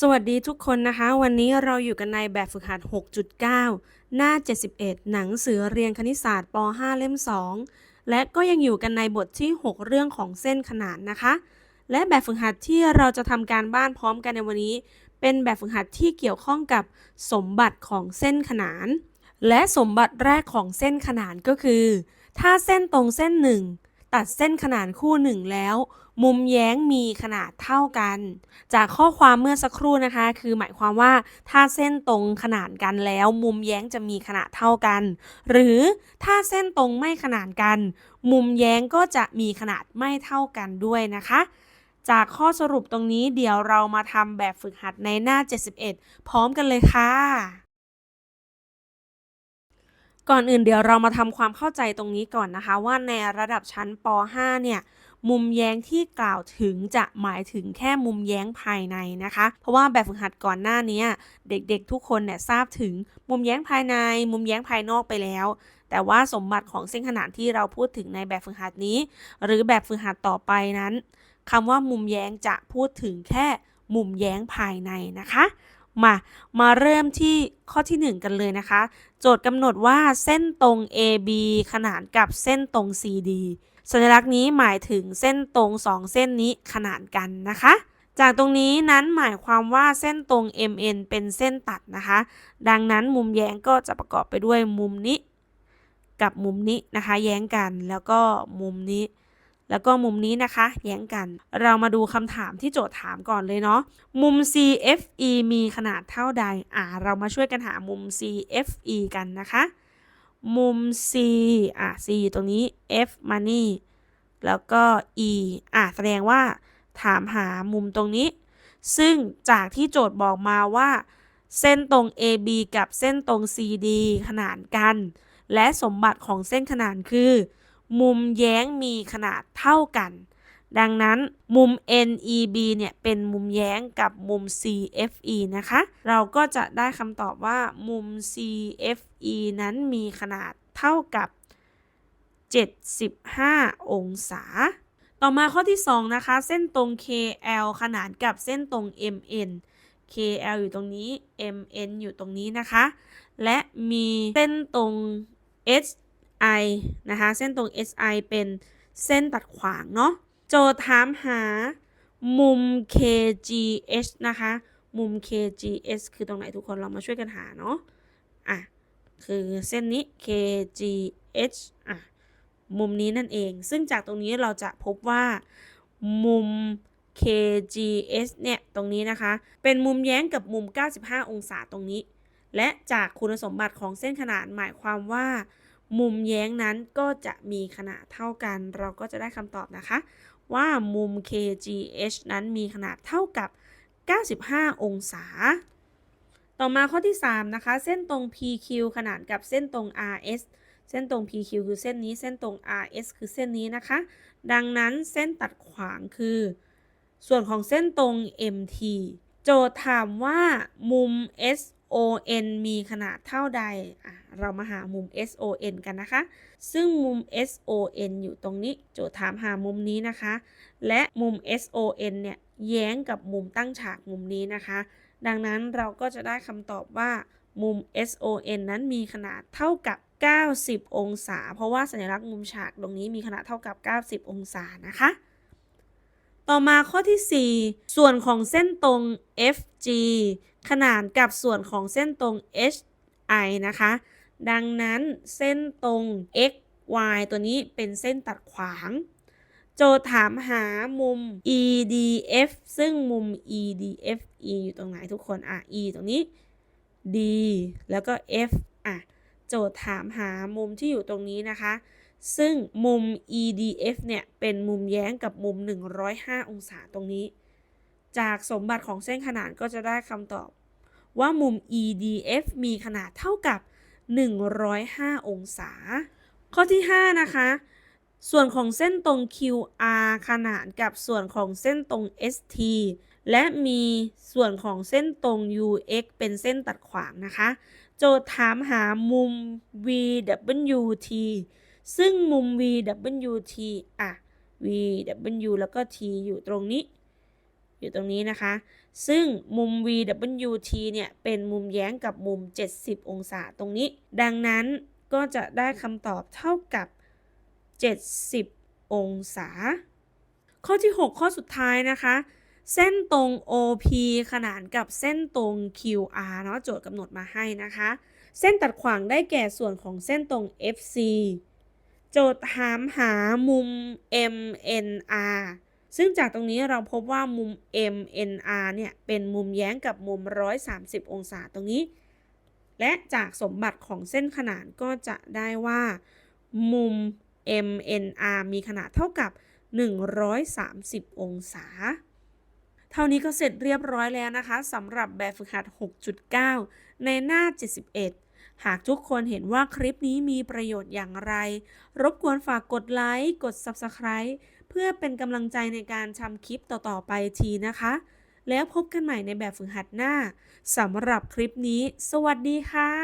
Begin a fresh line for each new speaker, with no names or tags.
สวัสดีทุกคนนะคะ วันนี้เราอยู่กันในแบบฝึกหัด 6.9 หน้า 71 หนังสือเรียนคณิตศาสตร์ป .5 เล่ม 2 และก็ยังอยู่กันในบทที่ 6 เรื่องของเส้นขนานนะคะ และแบบฝึกหัดที่เราจะทำการบ้านพร้อมกันในวันนี้ เป็นแบบฝึกหัดที่เกี่ยวข้องกับสมบัติของเส้นขนาน และสมบัติแรกของเส้นขนานก็คือ ถ้าเส้นตรงเส้นหนึ่ง ตัดเส้นขนานคู่หนึ่งแล้ว มุมแย้งมีขนาดเท่ากัน จากข้อความเมื่อสักครู่นะคะ คือหมายความว่าถ้าเส้นตรงขนานกันแล้ว มุมแย้งจะมีขนาดเท่ากัน หรือถ้าเส้นตรงไม่ขนานกัน มุมแย้งก็จะมีขนาดไม่เท่ากันด้วยนะคะจากข้อสรุปตรงนี้เดี๋ยวเรามาทำแบบฝึกหัดในหน้า 71 พร้อมกันเลยค่ะ ก่อนอื่นเดี๋ยวเรามาทำความเข้าใจตรงนี้ก่อนนะคะ ว่าในระดับชั้นป .5 เนี่ยมุมแย้งที่กล่าวถึงจะหมายถึงแค่มุมแย้งภายในนะคะ เพราะว่าแบบฝึกหัดก่อนหน้านี้เด็กๆ ทุกคนเนี่ยทราบถึงมุมแย้งภายใน มุมแย้งภายนอกไปแล้ว แต่ว่าสมบัติของเส้นขนานที่เราพูดถึงในแบบฝึกหัดนี้ หรือแบบฝึกหัดต่อไปนั้นคำว่ามุมแย้งจะพูดถึงแค่มุมแย้งภายในนะคะ มามาเริ่มที่ข้อที่ 1 กันเลยนะคะ โจทย์กำหนดว่าเส้นตรง AB ขนานกับเส้นตรง CD สัญลักษณ์นี้หมายถึงเส้นตรง 2 เส้นนี้ขนานกันนะคะ จากตรงนี้นั้นหมายความว่าเส้นตรง MN เป็นเส้นตัดนะคะ ดังนั้นมุมแย้งก็จะประกอบไปด้วยมุมนี้ กับมุมนี้นะคะ แย้งกันแล้วก็มุมนี้ แล้วก็มุมนี้นะคะ แย้งกัน เรามาดูคำถามที่โจทย์ถามก่อนเลยเนาะ มุม CFE มีขนาดเท่าใด อ่า เรามาช่วยกันหามุม CFE กันนะคะ มุม C อะ C ตรงนี้ F มานี่แล้วก็ E อะ แสดงว่าถามหามุมตรงนี้ ซึ่งจากที่โจทย์บอกมาว่า เส้นตรง AB กับเส้นตรง CD ขนานกัน และสมบัติของเส้นขนานคือ มุมแย้งมีขนาดเท่ากัน ดังนั้นมุม NEB เนี่ยเป็นมุมแย้งกับมุม CFE นะคะ เราก็จะได้คำตอบว่ามุม CFE นั้นมีขนาดเท่ากับ 75 องศา ต่อมาข้อที่ 2 นะคะ เส้นตรง KL ขนานกับเส้นตรง MN KL อยู่ตรงนี้ MN อยู่ตรงนี้นะคะ และมีเส้นตรง SI นะคะ เส้นตรง SI เป็นเส้นตัดขวางเนาะ โจทย์ถามหามุม KGH นะคะ มุม KGS คือตรงไหนทุกคนเรามาช่วยกันหาเนาะ อะ คือเส้นนี้ KGH อะ มุมนี้นั่นเอง ซึ่งจากตรงนี้เราจะพบว่ามุม KGS เนี่ยตรงนี้นะคะ เป็นมุมแย้งกับมุม 95 องศาตรงนี้ และจากคุณสมบัติของเส้นขนานหมายความว่า มุมแย้งนั้นก็จะมีขนาดเท่ากัน เราก็จะได้คำตอบนะคะ ว่ามุม KGH นั้นมีขนาดเท่ากับ 95 องศา ต่อมาข้อที่ 3 นะคะ เส้นตรง PQ ขนานกับเส้นตรง RS เส้นตรง PQ คือเส้นนี้ เส้นตรง RS คือเส้นนี้นะคะ ดังนั้นเส้นตัดขวางคือ ส่วนของเส้นตรง MT โจทย์ถามว่ามุม S O.N มีขนาดเท่าใด เรามาหามุม SON กันนะคะ ซึ่งมุม SON อยู่ตรงนี้ โจทย์ถามหามุมนี้นะคะ และมุม SON เนี่ยแย้งกับมุมตั้งฉากมุมนี้นะคะ ดังนั้นเราก็จะได้คำตอบว่ามุม SON นั้นมีขนาดเท่ากับ 90 องศา เพราะว่าสัญลักษณ์มุมฉากตรงนี้มีขนาดเท่ากับ 90 องศานะคะ ต่อมาข้อที่ 4 ส่วนของเส้นตรง FG ขนานกับส่วนของเส้นตรง HI นะคะ ดังนั้นเส้นตรง XY ตัวนี้เป็นเส้นตัดขวาง โจทย์ถามหามุม EDF ซึ่งมุม EDF E อยู่ตรงไหนทุกคนอะ E ตรงนี้ D แล้วก็ F อะ โจทย์ถามหามุมที่อยู่ตรงนี้นะคะ ซึ่งมุม EDF เนี่ย เป็นมุมแย้งกับมุม 105 องศาตรงนี้ จากสมบัติของเส้นขนานก็จะได้คำตอบ ว่ามุม EDF มีขนาดเท่ากับ 105 องศา ข้อที่ 5 นะคะ ส่วนของเส้นตรง QR ขนานกับส่วนของเส้นตรง ST และมีส่วนของเส้นตรง UX เป็นเส้นตัดขวางนะคะ โจทย์ถามหามุม VWT ซึ่งมุม VWT อะ VW แล้วก็ T อยู่ตรงนี้ อยู่ตรงนี้นะคะ ซึ่งมุม VWT เนี่ยเป็นมุมแย้งกับมุม 70 องศาตรงนี้ ดังนั้นก็จะได้คำตอบเท่ากับ 70 องศา ข้อที่ 6 ข้อสุดท้ายนะคะเส้นตรง OP ขนานกับเส้นตรง QR เนาะโจทย์กำหนดมาให้นะคะ เส้นตัดขวางได้แก่ส่วนของเส้นตรง FC โจทย์ถามหามุม MNR ซึ่งจากตรงนี้เราพบว่ามุม MNR เนี่ย เป็นมุมแย้งกับมุม 130 องศาตรงนี้ และจากสมบัติของเส้นขนานก็จะได้ว่า มุม MNR มีขนาดเท่ากับ 130 องศา เท่านี้ก็เสร็จเรียบร้อยแล้วนะคะสำหรับแบบฝึกหัด 6.9 ในหน้า 71 หากทุกคนเห็นว่าคลิปนี้มีประโยชน์อย่างไร รบกวนฝากกดไลค์กด Subscribe เพื่อเป็นกำลังใจในการทำคลิปต่อๆไปทีนะคะ แล้วพบกันใหม่ในแบบฝึกหัดหน้าสำหรับคลิปนี้ สวัสดีค่ะ